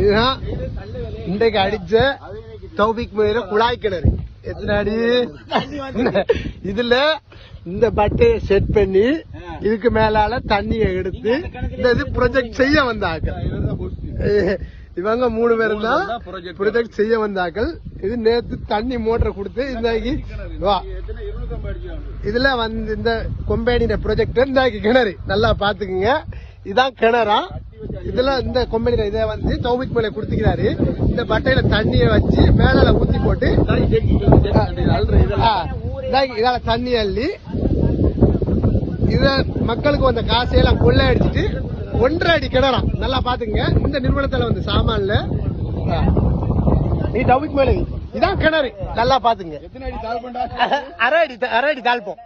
இதுதான் இன்றைக்கு அடிச்ச தௌபிக் முயல குழாய் கிணறு. எத்தனை அடி இதுல இந்த பட்டையை செட் பண்ணி இதுக்கு மேலால தண்ணியை எடுத்து இந்த இது ப்ரொஜெக்ட் செய்ய வந்தாக்கள் இவங்க மூணு பேரும் தான் ப்ரொஜெக்ட் செய்ய வந்தாக்கள் இது நேத்து தண்ணி மோட்டரை கொடுத்து இந்தாக்கி வா. இதுல வந்து இந்த கொம்பேனியோட ப்ரொஜெக்ட் இந்தாக்கி கிணறு. நல்லா பாத்துக்குங்க இதான் கிணறா. இதுல இந்த கொம்பெனியில இதை வந்து தௌமிக் மேல கொடுத்துக்கிறாரு. இந்த பட்டையில தண்ணிய வச்சு மேலால ஊத்தி போட்டு இதால தண்ணி அள்ளி இத மக்களுக்கு வந்த காசையெல்லாம் கொள்ளை அடிச்சிட்டு ஒன்றரை அடி கிணறாம் நல்லா பாத்துங்க இந்த நிறுவனத்துல வந்து சாமான்ல. நீ டவுக்கு மேல. இதான் கிணறு. நல்லா பாத்துங்க அரை அடி அரை அடி தாழ்ப்போம்